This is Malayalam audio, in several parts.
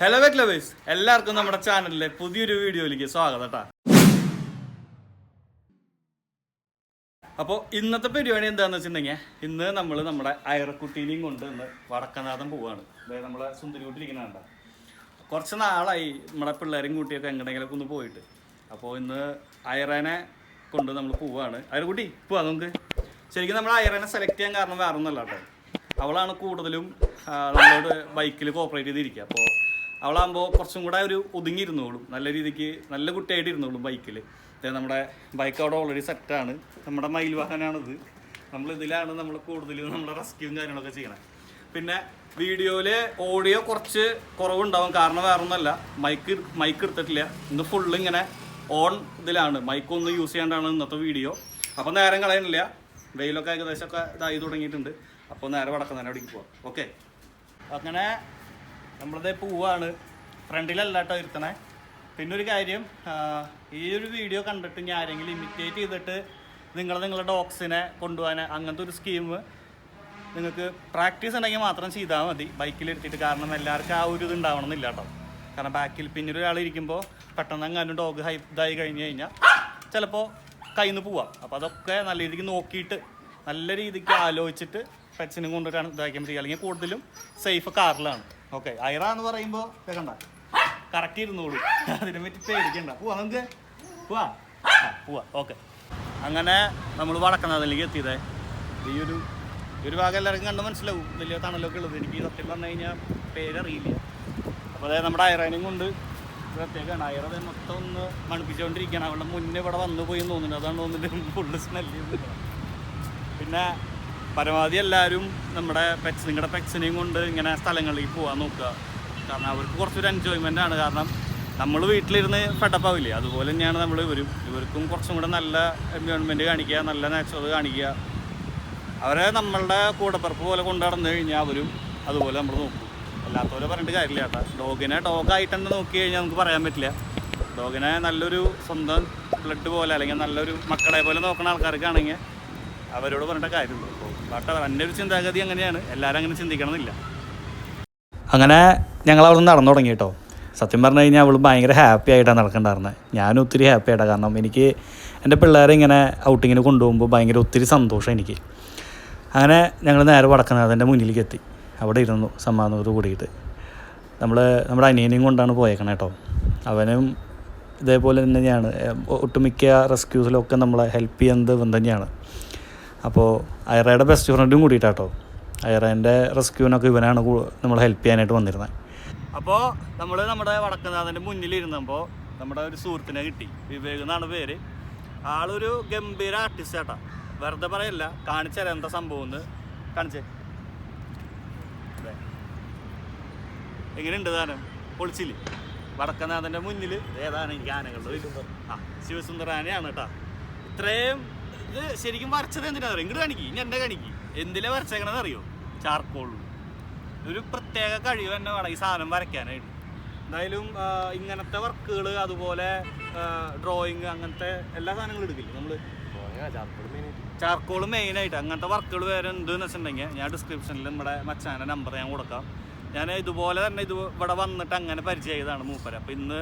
ഹലോ വെറ്റ് ലവേഴ്സ് എല്ലാവർക്കും നമ്മുടെ ചാനലിലെ പുതിയൊരു വീഡിയോയിലേക്ക് സ്വാഗതം കേട്ടാ. അപ്പോൾ ഇന്നത്തെ പരിപാടി എന്താണെന്ന് വെച്ചിട്ടുണ്ടെങ്കിൽ ഇന്ന് നമ്മൾ നമ്മുടെ അയറക്കുട്ടീനെയും കൊണ്ട് ഇന്ന് വടക്കനാഥം പോവാണ് അതായത് നമ്മളെ സുന്ദരിക്കുട്ടിരിക്കണ കുറച്ച് നാളായി നമ്മുടെ പിള്ളേരും കുട്ടിയൊക്കെ എങ്ങനെയെങ്കിലൊക്കെ ഒന്ന് പോയിട്ട്. അപ്പോൾ ഇന്ന് അയറനെ കൊണ്ട് നമ്മൾ പോവാണ് അയറക്കുട്ടി പോവാ നമുക്ക്. ശരിക്കും നമ്മൾ അയറനെ സെലക്ട് ചെയ്യാൻ കാരണം വേറെ ഒന്നല്ല കേട്ടോ. അവളാണ് കൂടുതലും നമ്മളോട് ബൈക്കിൽ കോപ്പറേറ്റ് ചെയ്തിരിക്കുക. അപ്പോൾ അവളാകുമ്പോൾ കുറച്ചും കൂടെ ഒരു ഒതുങ്ങിയിരുന്നോളും. നല്ല രീതിക്ക് നല്ല കുട്ടിയായിട്ട് ഇരുന്നോളും ബൈക്കിൽ നമ്മുടെ ബൈക്ക് അവിടെ ഓൾറെഡി സെറ്റാണ് നമ്മുടെ മയിൽ വാഹനമാണിത് നമ്മൾ ഇതിലാണ് നമ്മൾ കൂടുതലും നമ്മുടെ റെസ്ക്യൂവും കാര്യങ്ങളൊക്കെ ചെയ്യണേ. പിന്നെ വീഡിയോയിൽ ഓഡിയോ കുറച്ച് കുറവുണ്ടാവും. കാരണം വേറെ ഒന്നുമല്ല മൈക്ക് മൈക്ക് എടുത്തിട്ടില്ല. ഇന്ന് ഫുള്ള് ഇങ്ങനെ ഓൺ ഇതിലാണ്. മൈക്കൊന്നും യൂസ് ചെയ്യാണ്ടാണ് ഇന്നത്തെ വീഡിയോ. അപ്പോൾ നേരം കളയണില്ല. വെയിലൊക്കെ ഏകദേശമൊക്കെ ഇതായി തുടങ്ങിയിട്ടുണ്ട്. അപ്പോൾ നേരെ വടക്കം തന്നെ അവിടേക്ക് പോവാം. ഓക്കെ അങ്ങനെ നമ്മളത് പോവാണ്. ഫ്രണ്ടിലല്ല കേട്ടോ ഇരുത്തണേ. പിന്നെ ഒരു കാര്യം ഈ ഒരു വീഡിയോ കണ്ടിട്ട് ഞാൻ ആരെങ്കിലും ഇമിറ്റേറ്റ് ചെയ്തിട്ട് നിങ്ങൾ നിങ്ങളുടെ ഡോഗ്സിനെ കൊണ്ടുപോകാൻ അങ്ങനത്തെ ഒരു സ്കീം നിങ്ങൾക്ക് പ്രാക്ടീസ് ഉണ്ടെങ്കിൽ മാത്രം ചെയ്താൽ മതി. ബൈക്കിൽ എടുത്തിട്ട് കാരണം എല്ലാവർക്കും ആ ഒരു ഇത് ഉണ്ടാവണം എന്നില്ല കേട്ടോ കാരണം ബാക്കിൽ പിന്നെ ഒരാൾ ഇരിക്കുമ്പോൾ പെട്ടെന്ന് അങ്ങനെ ഡോഗ് ഹൈ ഇതായി കഴിഞ്ഞ് കഴിഞ്ഞാൽ ചിലപ്പോൾ കയ്യിൽ നിന്ന് പോവാം. അപ്പോൾ അതൊക്കെ നല്ല രീതിക്ക് നോക്കിയിട്ട് നല്ല രീതിക്ക് ആലോചിച്ചിട്ട് പെറ്റ്സിനും കൊണ്ടുവരാൻ ഇതാക്കിയാൽ മതി. അല്ലെങ്കിൽ കൂടുതലും സേഫ് കാറിലാണ് ഓക്കെ ഐറ എന്ന് പറയുമ്പോൾ കേൾക്കണ്ട കറക്റ്റ് ഇരുന്നോളൂ. അതിനെ പറ്റി പേടിക്കണ്ട. പോവാ നമുക്ക്. പോവാ. പോവാ. ഓക്കെ. അങ്ങനെ നമ്മൾ വടക്കനാഥിലേക്ക് എത്തിയതേ. ഈ ഒരു ഒരു ഭാഗം എല്ലാവർക്കും കണ്ട് മനസ്സിലാവും. വലിയ തണലൊക്കെ ഉള്ളത്. എനിക്ക് സത്യം പറഞ്ഞു കഴിഞ്ഞാൽ പേരറിയില്ല. അപ്പോൾ അതായത് നമ്മുടെ അയറേനെയും കൊണ്ട് പ്രത്യേകമാണ്. അയറ മൊത്തം ഒന്ന് മണപ്പിച്ചുകൊണ്ടിരിക്കുകയാണ് അവളുടെ മുന്നേ ഇവിടെ വന്നു പോയി എന്ന് തോന്നുന്നുണ്ട്. അതാണ് തോന്നുന്നുണ്ട്. ഫുള്ള് സ്മെല്ല് പിന്നെ പരമാവധി എല്ലാവരും നമ്മുടെ പെറ്റ്സ് നിങ്ങളുടെ പെറ്റ്സിനെയും കൊണ്ട് ഇങ്ങനെ സ്ഥലങ്ങളിലേക്ക് പോകാൻ നോക്കുക. കാരണം അവർക്ക് കുറച്ചൊരു എൻജോയ്മെന്റ് ആണ്. കാരണം നമ്മൾ വീട്ടിലിരുന്ന് ഫെഡപ്പ് ആവില്ലേ? അതുപോലെ തന്നെയാണ് നമ്മൾ ഇവരും. ഇവർക്കും കുറച്ചും കൂടെ നല്ല എൻവയോൺമെന്റ് കാണിക്കുക നല്ല നാച്ചുറൽ കാണിക്കുക. അവരെ നമ്മളുടെ കൂടപ്പിറപ്പ് പോലെ കൊണ്ടു നടന്നു കഴിഞ്ഞാൽ അവരും അതുപോലെ നമ്മൾ നോക്കും. അല്ലാത്തവരെ പറഞ്ഞിട്ട് കാര്യമില്ല കേട്ടോ. ഡോഗിനെ ഡോഗായിട്ട് തന്നെ നോക്കി കഴിഞ്ഞാൽ നമുക്ക് പറയാൻ പറ്റില്ല. ഡോഗിനെ നല്ലൊരു സ്വന്തം ബ്ലഡ് പോലെ അല്ലെങ്കിൽ നല്ലൊരു മക്കളെ പോലെ നോക്കുന്ന ആൾക്കാർക്കാണെങ്കിൽ അവരോട് പറഞ്ഞിട്ട് കാര്യമുള്ളൂ ബട്ട് എന്റെ ഒരു ചിന്താഗതി അങ്ങനെയാണ്. എല്ലാവരും അങ്ങനെ ചിന്തിക്കണമെന്നില്ല. അങ്ങനെ ഞങ്ങൾ അവിടെ നിന്ന് നടന്നു തുടങ്ങി കേട്ടോ. സത്യം പറഞ്ഞു കഴിഞ്ഞാൽ അവൾ ഭയങ്കര ഹാപ്പി ആയിട്ടാണ് നടക്കണ്ടായിരുന്നത് ഞാനും ഒത്തിരി ഹാപ്പി ആയിട്ടാണ് കാരണം എനിക്ക് എന്റെ പിള്ളേരെ ഇങ്ങനെ ഔട്ടിങ്ങിന് കൊണ്ടുപോകുമ്പോൾ ഭയങ്കര ഒത്തിരി സന്തോഷം എനിക്ക്. അങ്ങനെ ഞങ്ങൾ നേരെ വടക്കനാഥന്റെ മുന്നിലേക്ക് എത്തി. അവിടെ ഇരുന്നു സമ്മാനത്തോട് കൂടിയിട്ട്. നമ്മൾ നമ്മുടെ അനിയനെയും കൊണ്ടാണ് പോയേക്കണേ കേട്ടോ. അവനും ഇതേപോലെ തന്നെയാണ്. ഒട്ടുമിക്ക റെസ്ക്യൂസിലൊക്കെ നമ്മളെ ഹെൽപ്പ് ചെയ്യുന്നത് ഇവൻ തന്നെയാണ്. അപ്പോൾ അയറയുടെ ബെസ്റ്റ് ഫ്രണ്ടും കൂടിയിട്ടാട്ടോ. അയറേന്റെ റെസ്ക്യൂവിനൊക്കെ ഇവനാണ് നമ്മൾ ഹെൽപ്പ് ചെയ്യാനായിട്ട് വന്നിരുന്നത് അപ്പോൾ നമ്മൾ നമ്മുടെ വടക്കനാഥന്റെ മുന്നിലിരുന്നപ്പോൾ നമ്മുടെ ഒരു സുഹൃത്തിനെ കിട്ടി. വിവേക് എന്നാണ് പേര്. ആളൊരു ഗംഭീര ആർട്ടിസ്റ്റ് ആട്ടാ. വെറുതെ പറയല്ല കാണിച്ചാൽ എന്താ സംഭവം എന്ന്. കാണിച്ചേ. എങ്ങനെയുണ്ട് താനം പൊളിച്ചില്ല? വടക്കനാഥന്റെ മുന്നിൽ ഏതാണ് ഒരു ആ ശിവസുന്ദർ ആനയാണ് കേട്ടോ. ഇത്രയും ഇത് ശരിക്കും വരച്ചത് എന്തിനാ അറിയോ? ഇങ്ങോട്ട് കാണിക്കി ഇനി എന്നെ കാണിക്കി. എന്തിലാ വരച്ചേക്കണത് അറിയോ? ചാർക്കോളിൽ ഒരു പ്രത്യേക കഴിവ് തന്നെ വേണം ഈ സാധനം വരയ്ക്കാനായിട്ട്. എന്തായാലും ഇങ്ങനത്തെ വർക്കുകൾ അതുപോലെ ഡ്രോയിങ് അങ്ങനത്തെ എല്ലാ സാധനങ്ങളും എടുക്കില്ലേ നമ്മൾ മെയിൻ ആയിട്ട്. അങ്ങനത്തെ വർക്കുകൾ വേറെ എന്തെന്ന് വെച്ചിട്ടുണ്ടെങ്കിൽ ഞാൻ ഡിസ്ക്രിപ്ഷനിൽ നമ്മുടെ മച്ചാന്റെ നമ്പർ ഞാൻ കൊടുക്കാം. ഞാൻ ഇതുപോലെ തന്നെ ഇത് ഇവിടെ വന്നിട്ട് അങ്ങനെ പരിചയം ചെയ്തതാണ് മൂപ്പര്. അപ്പം ഇന്ന്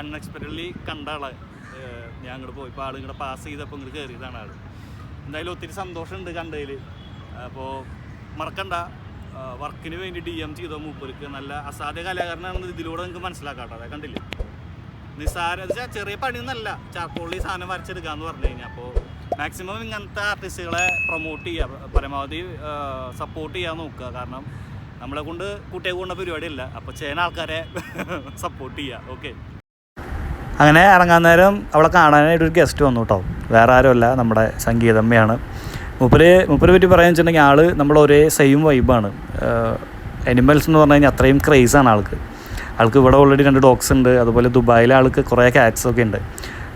അൺഎക്സ്പെക്റ്റഡ്ലി കണ്ട ആളെ. ഞാൻ അങ്ങോട്ട് പോയി. ഇപ്പോൾ ആൾ ഇങ്ങോട്ട് പാസ് ചെയ്തപ്പോൾ ഇങ്ങോട്ട് കയറിയതാണ് ആൾ എന്തായാലും ഒത്തിരി സന്തോഷമുണ്ട് കണ്ടതിൽ അപ്പോൾ മറക്കണ്ട. വർക്കിന് വേണ്ടി ഡി എം ചെയ്തോ മൂപ്പർക്ക്. നല്ല അസാധ്യ കലാകാരനാണെന്ന് ഇതിലൂടെ നിങ്ങൾക്ക് മനസ്സിലാക്കാട്ടോ അതെ കണ്ടില്ലേ? നിസ്സാര എന്ന് വെച്ചാൽ ചെറിയ പണിയൊന്നല്ല. ചാർക്കോളി സാധനം വരച്ചെടുക്കാന്ന് പറഞ്ഞു കഴിഞ്ഞാൽ അപ്പോൾ മാക്സിമം ഇങ്ങനത്തെ ആർട്ടിസ്റ്റുകളെ പ്രൊമോട്ട് ചെയ്യുക പരമാവധി സപ്പോർട്ട് ചെയ്യാൻ നോക്കുക. കാരണം നമ്മളെ കൊണ്ട് കുട്ടിയെ കൊണ്ട പരിപാടിയല്ല. അപ്പോൾ ചെയ്യുന്ന ആൾക്കാരെ സപ്പോർട്ട് ചെയ്യുക ഓക്കെ അങ്ങനെ ഇറങ്ങാൻ നേരം അവളെ കാണാനായിട്ട് ഒരു ഗസ്റ്റ് വന്നു കേട്ടോ വേറെ ആരുമല്ല നമ്മുടെ സംഗീതമ്മയാണ് മൂപ്പര് മൂപ്പരെ പറ്റി പറയാന്ന് വെച്ചിട്ടുണ്ടെങ്കിൽ ആൾ നമ്മൾ ഒരേ സെയിം വൈബാണ് എനിമൽസ് എന്ന് പറഞ്ഞു കഴിഞ്ഞാൽ അത്രയും ക്രേസാണ് ആൾക്ക്. ആൾക്ക് ഇവിടെ ഓൾറെഡി രണ്ട് ഡോഗ്സ് ഉണ്ട് അതുപോലെ ദുബായിലെ ആൾക്ക് കുറേ ഒക്കെ ഉണ്ട്.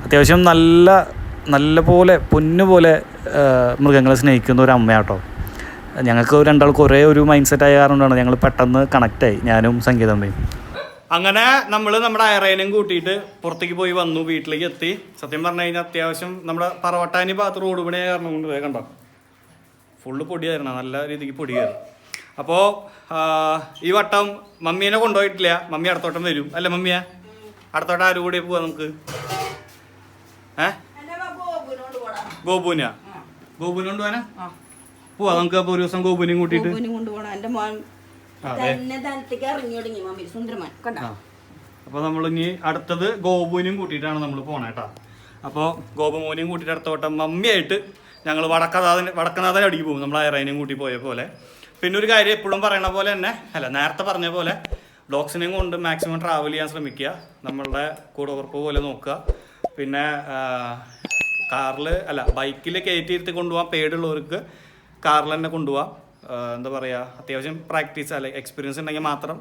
അത്യാവശ്യം നല്ല നല്ല പോലെ പൊന്നുപോലെ മൃഗങ്ങളെ സ്നേഹിക്കുന്ന ഒരു അമ്മയാട്ടോ ഞങ്ങൾക്ക് രണ്ടാൾക്ക് ഒരേ ഒരു മൈൻഡ് സെറ്റ് ആയ കാരണമാണ് ഞങ്ങൾ പെട്ടെന്ന് കണക്റ്റായി ഞാനും സംഗീതമ്മയും അങ്ങനെ നമ്മൾ നമ്മുടെ അയറേനും കൂട്ടിയിട്ട് പുറത്തേക്ക് പോയി വന്നു വീട്ടിലേക്ക് എത്തി. സത്യം പറഞ്ഞു കഴിഞ്ഞാൽ അത്യാവശ്യം നമ്മുടെ പറവട്ടാനി ഭാഗത്ത് റോഡ് പണിയായ കാരണം കൊണ്ട് കണ്ടോ? ഫുള്ള് പൊടിയായിരുന്നു നല്ല രീതിക്ക് പൊടിയായിരുന്നു. അപ്പോൾ ഈ വട്ടം മമ്മീനെ കൊണ്ടുപോയിട്ടില്ല. മമ്മി അടുത്തോട്ടം വരും. അല്ല മമ്മിയ? അടുത്തോട്ടം ആരും കൂടി പോവാ നമുക്ക്? ഏ? ഗോപുന ഗോപുന കൊണ്ടുപോവാനാ? പോവാ നമുക്ക് അപ്പോൾ ഒരു ദിവസം ഗോപുനെയും കൂട്ടിയിട്ട്. തന്നെ തലത്തേക്ക് ഇറങ്ങി തുടങ്ങി മമ്മി. സുന്ദരമാൻ കണ്ടോ? അപ്പൊ അപ്പോൾ നമ്മൾ ഇനി അടുത്തത് ഗോപുവിനും കൂട്ടിയിട്ടാണ് നമ്മൾ പോണേ കേട്ടോ അപ്പോൾ ഗോപുമോനെയും കൂട്ടിയിട്ട് അടുത്ത വട്ടം മമ്മിയായിട്ട് ഞങ്ങൾ വടക്കനാഥൻ വടക്കനാഥൻ അടിക്ക് പോകും. നമ്മൾ അയറേനെയും കൂട്ടി പോയ പോലെ. പിന്നെ ഒരു കാര്യം എപ്പോഴും പറയണ പോലെ തന്നെ അല്ല നേരത്തെ പറഞ്ഞ പോലെ ഡോഗ്സിനെയും കൊണ്ട് മാക്സിമം ട്രാവൽ ചെയ്യാൻ ശ്രമിക്കുക. നമ്മളുടെ കൂടെ ഉറപ്പ് പോലെ നോക്കുക. പിന്നെ കാറിൽ അല്ല ബൈക്കിൽ കയറ്റി ഇരുത്തി കൊണ്ടുപോകാൻ പേടുള്ളവർക്ക് കാറിൽ തന്നെ കൊണ്ടുപോകാം. എന്താ പറയുക അത്യാവശ്യം പ്രാക്ടീസ് അല്ലെ എക്സ്പീരിയൻസ് ഉണ്ടെങ്കിൽ മാത്രം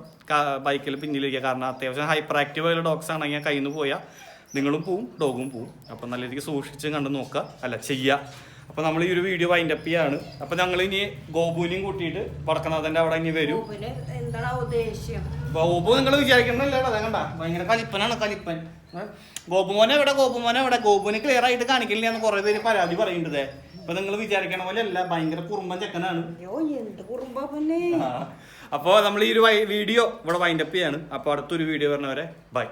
ബൈക്കിൽ പിന്നിലിരിക്കുക. കാരണം അത്യാവശ്യം ഹൈപ്പർ ആക്റ്റീവ് ആയുള്ള ഡോഗ്സ് ആണെങ്കിൽ കയ്യിൽ നിന്ന് പോയാൽ നിങ്ങളും പോവും ഡോഗും പോവും. അപ്പം നല്ല രീതിക്ക് സൂക്ഷിച്ച് കണ്ട് നോക്കുക അല്ല ചെയ്യുക അപ്പോൾ നമ്മൾ ഈ ഒരു വീഡിയോ വൈൻഡ് അപ്പ് ചെയ്യാണ്. അപ്പോൾ ഞങ്ങൾ ഇനി ഗോപുവിനെയും കൂട്ടിയിട്ട് വടക്കനാഥന്റെ അവിടെ ഇനി വരും. ഗോപു നിങ്ങൾ വിചാരിക്കണല്ലോ അതെ കണ്ട ഭയങ്കര കലിപ്പനാണ് കലിപ്പൻ? ഗോപുമോനെ എവിടെ? ഗോപുമോനെ എവിടെ? ഗോപുവിനെ ക്ലിയർ ആയിട്ട് കാണിക്കില്ല എന്ന് കുറെ പേര് പരാതി പറയുന്നുണ്ട് ഇപ്പൊ നിങ്ങൾ വിചാരിക്കണ പോലെ അല്ല ഭയങ്കര കുറുമ്പൻ ചെക്കനാണ്. അപ്പോൾ നമ്മൾ ഈ ഒരു വീഡിയോ ഇവിടെ വൈൻഡപ്പ് ചെയ്യാണ്. അപ്പൊ അടുത്തൊരു വീഡിയോ പറഞ്ഞവരെ ബൈ